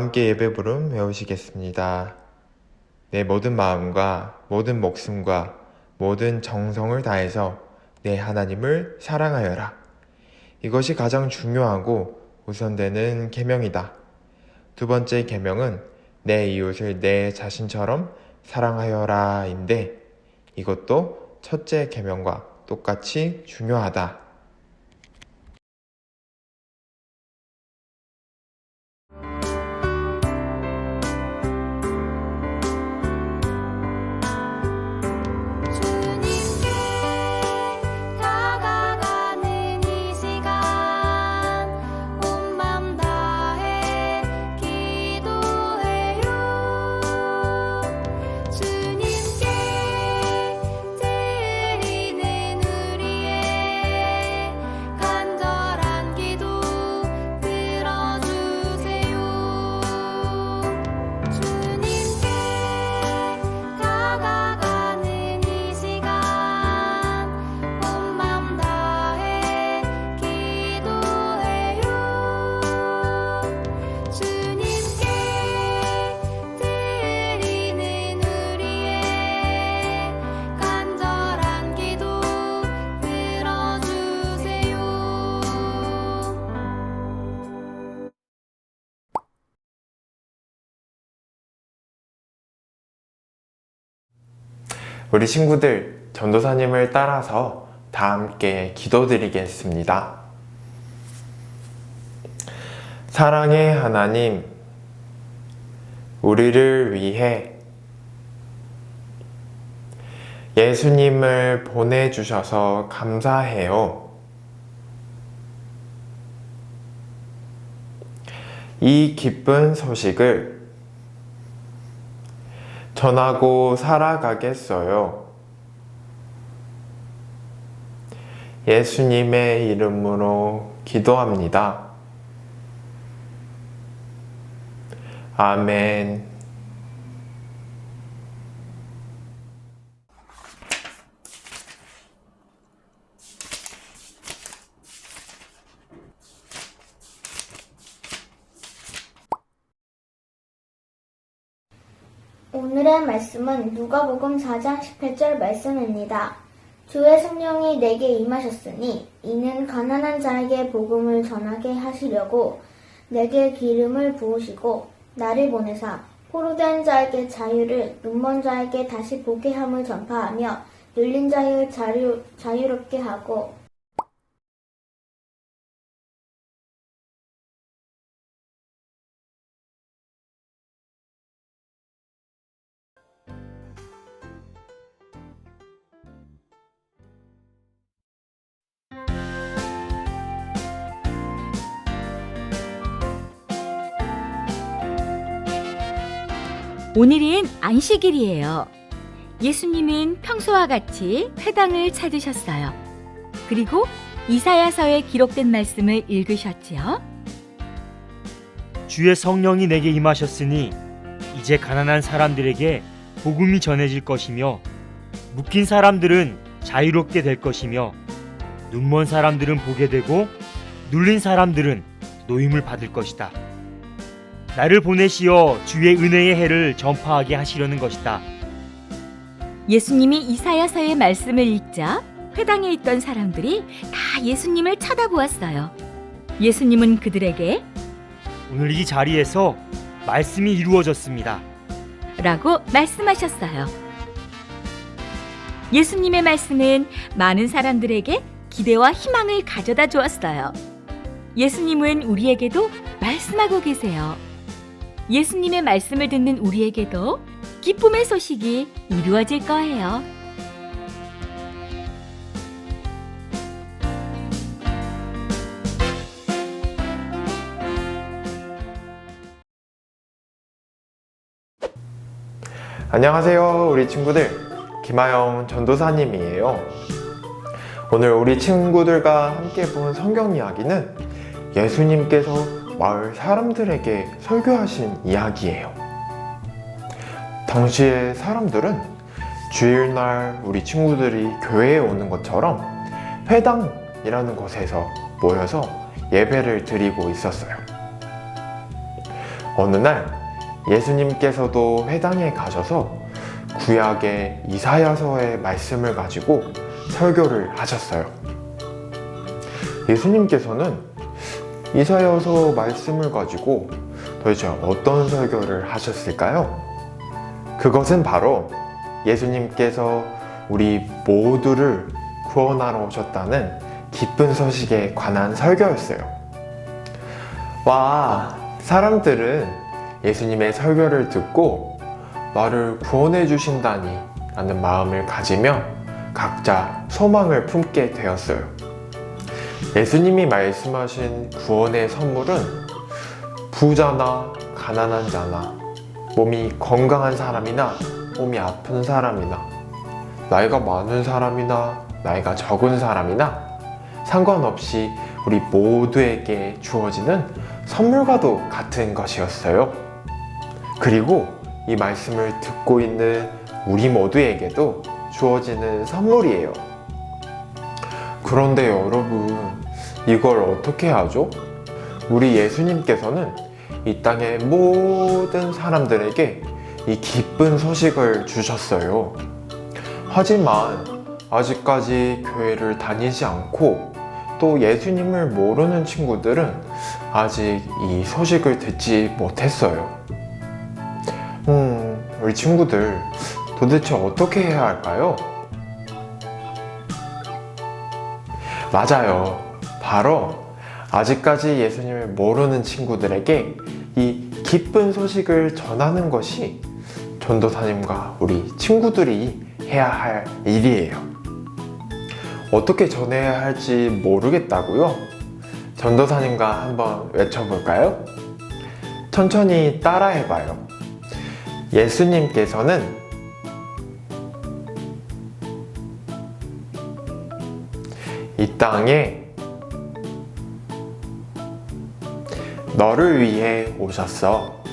다 함께 예배 부름 배우시겠습니다. 내 모든 마음과 모든 목숨과 모든 정성을 다해서 내 하나님을 사랑하여라. 이것이 가장 중요하고 우선되는 계명이다. 두 번째 계명은 내 이웃을 내 자신처럼 사랑하여라인데 이것도 첫째 계명과 똑같이 중요하다. 우리 친구들, 전도사님을 따라서 다 함께 기도드리겠습니다. 사랑의 하나님, 우리를 위해 예수님을 보내주셔서 감사해요. 이 기쁜 소식을 전하고 살아가겠어요. 예수님의 이름으로 기도합니다. 아멘. 오늘의 말씀은 누가복음 4장 18절 말씀입니다. 주의 성령이 내게 임하셨으니 이는 가난한 자에게 복음을 전하게 하시려고 내게 기름을 부으시고 나를 보내사 포로된 자에게 자유를 눈먼 자에게 다시 보게 함을 전파하며 눌린 자를 자유, 자유롭게 하고 오늘은 안식일이에요. 예수님은 평소와 같이 회당을 찾으셨어요. 그리고 이사야서에 기록된 말씀을 읽으셨지요. 주의 성령이 내게 임하셨으니 이제 가난한 사람들에게 복음이 전해질 것이며 묶인 사람들은 자유롭게 될 것이며 눈먼 사람들은 보게 되고 눌린 사람들은 노임을 받을 것이다. 나를 보내시어 주의 은혜의 해를 전파하게 하시려는 것이다. 예수님이 이사야서의 말씀을 읽자 회당에 있던 사람들이 다 예수님을 쳐다보았어요. 예수님은 그들에게 오늘 이 자리에서 말씀이 이루어졌습니다. 라고 말씀하셨어요. 예수님의 말씀은 많은 사람들에게 기대와 희망을 가져다 주었어요. 예수님은 우리에게도 말씀하고 계세요. 예수님의 말씀을 듣는 우리에게도 기쁨의 소식이 이루어질 거예요. 안녕하세요, 우리 친구들. 김하영 전도사님이에요. 오늘 우리 친구들과 함께 본 성경 이야기는 예수님께서 마을 사람들에게 설교하신 이야기예요. 당시의 사람들은 주일날 우리 친구들이 교회에 오는 것처럼 회당이라는 곳에서 모여서 예배를 드리고 있었어요. 어느 날 예수님께서도 회당에 가셔서 구약의 이사야서의 말씀을 가지고 설교를 하셨어요. 예수님께서는 이사야서 말씀을 가지고 도대체 어떤 설교를 하셨을까요? 그것은 바로 예수님께서 우리 모두를 구원하러 오셨다는 기쁜 소식에 관한 설교였어요. 와, 사람들은 예수님의 설교를 듣고 나를 구원해 주신다니 라는 마음을 가지며 각자 소망을 품게 되었어요. 예수님이 말씀하신 구원의 선물은 부자나 가난한 자나 몸이 건강한 사람이나 몸이 아픈 사람이나 나이가 많은 사람이나 나이가 적은 사람이나 상관없이 우리 모두에게 주어지는 선물과도 같은 것이었어요. 그리고 이 말씀을 듣고 있는 우리 모두에게도 주어지는 선물이에요. 그런데 여러분, 이걸 어떻게 하죠? 우리 예수님께서는 이 땅의 모든 사람들에게 이 기쁜 소식을 주셨어요. 하지만 아직까지 교회를 다니지 않고 또 예수님을 모르는 친구들은 아직 이 소식을 듣지 못했어요. 음, 우리 친구들 도대체 어떻게 해야 할까요? 맞아요. 바로 아직까지 예수님을 모르는 친구들에게 이 기쁜 소식을 전하는 것이 전도사님과 우리 친구들이 해야 할 일이에요. 어떻게 전해야 할지 모르겠다고요? 전도사님과 한번 외쳐볼까요? 천천히 따라해봐요. 예수님께서는 이 땅에 너를 위해 오셨어.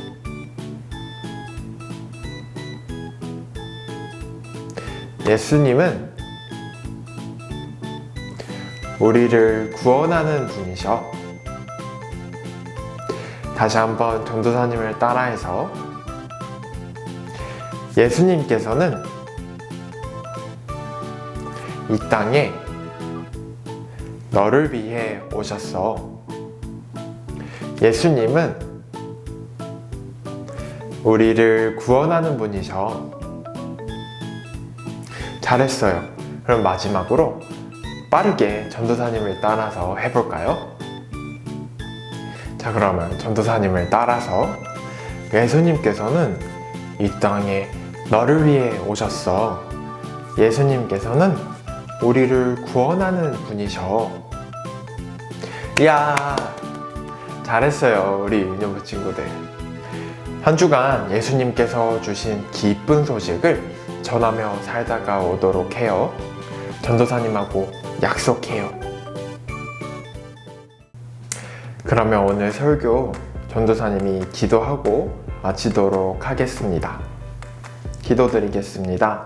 예수님은 우리를 구원하는 분이셔. 다시 한번 전도사님을 따라해서 예수님께서는 이 땅에 너를 위해 오셨어. 예수님은 우리를 구원하는 분이셔. 잘했어요. 그럼 마지막으로 빠르게 전도사님을 따라서 해볼까요? 자, 그러면 전도사님을 따라서 예수님께서는 이 땅에 너를 위해 오셨어. 예수님께서는 우리를 구원하는 분이셔. 이야, 잘했어요. 우리 유년부 친구들. 한 주간 예수님께서 주신 기쁜 소식을 전하며 살다가 오도록 해요. 전도사님하고 약속해요. 그러면 오늘 설교 전도사님이 기도하고 마치도록 하겠습니다. 기도드리겠습니다.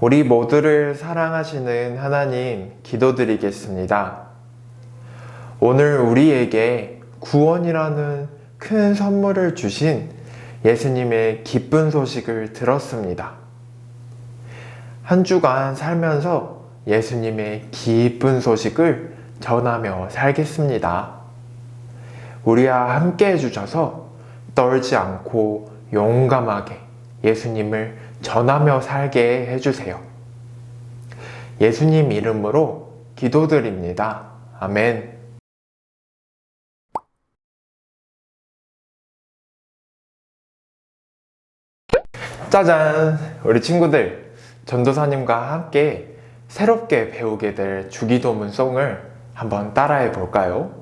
우리 모두를 사랑하시는 하나님 기도드리겠습니다. 오늘 우리에게 구원이라는 큰 선물을 주신 예수님의 기쁜 소식을 들었습니다. 한 주간 살면서 예수님의 기쁜 소식을 전하며 살겠습니다. 우리와 함께 해주셔서 떨지 않고 용감하게 예수님을 전하며 살게 해주세요. 예수님 이름으로 기도드립니다. 아멘. 짜잔! 우리 친구들, 전도사님과 함께 새롭게 배우게 될 주기도문 송을 한번 따라해 볼까요?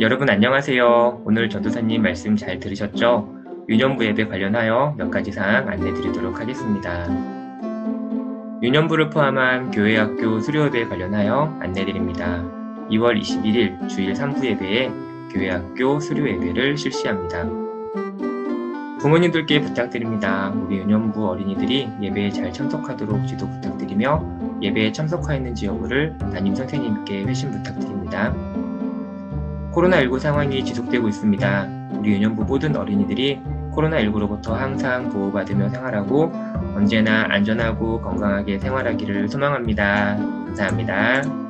여러분 안녕하세요. 오늘 전도사님 말씀 잘 들으셨죠? 유년부 예배 관련하여 몇 가지 사항 안내 드리도록 하겠습니다. 유년부를 포함한 교회 학교 수료 예배 관련하여 안내 드립니다. 2월 21일 주일 3부 예배에 교회 학교 수료 예배를 실시합니다. 부모님들께 부탁드립니다. 우리 유년부 어린이들이 예배에 잘 참석하도록 지도 부탁드리며 예배에 참석하였는지 여부를 담임 선생님께 회신 부탁드립니다. 코로나19 상황이 지속되고 있습니다. 우리 유년부 모든 어린이들이 코로나19로부터 항상 보호받으며 생활하고 언제나 안전하고 건강하게 생활하기를 소망합니다. 감사합니다.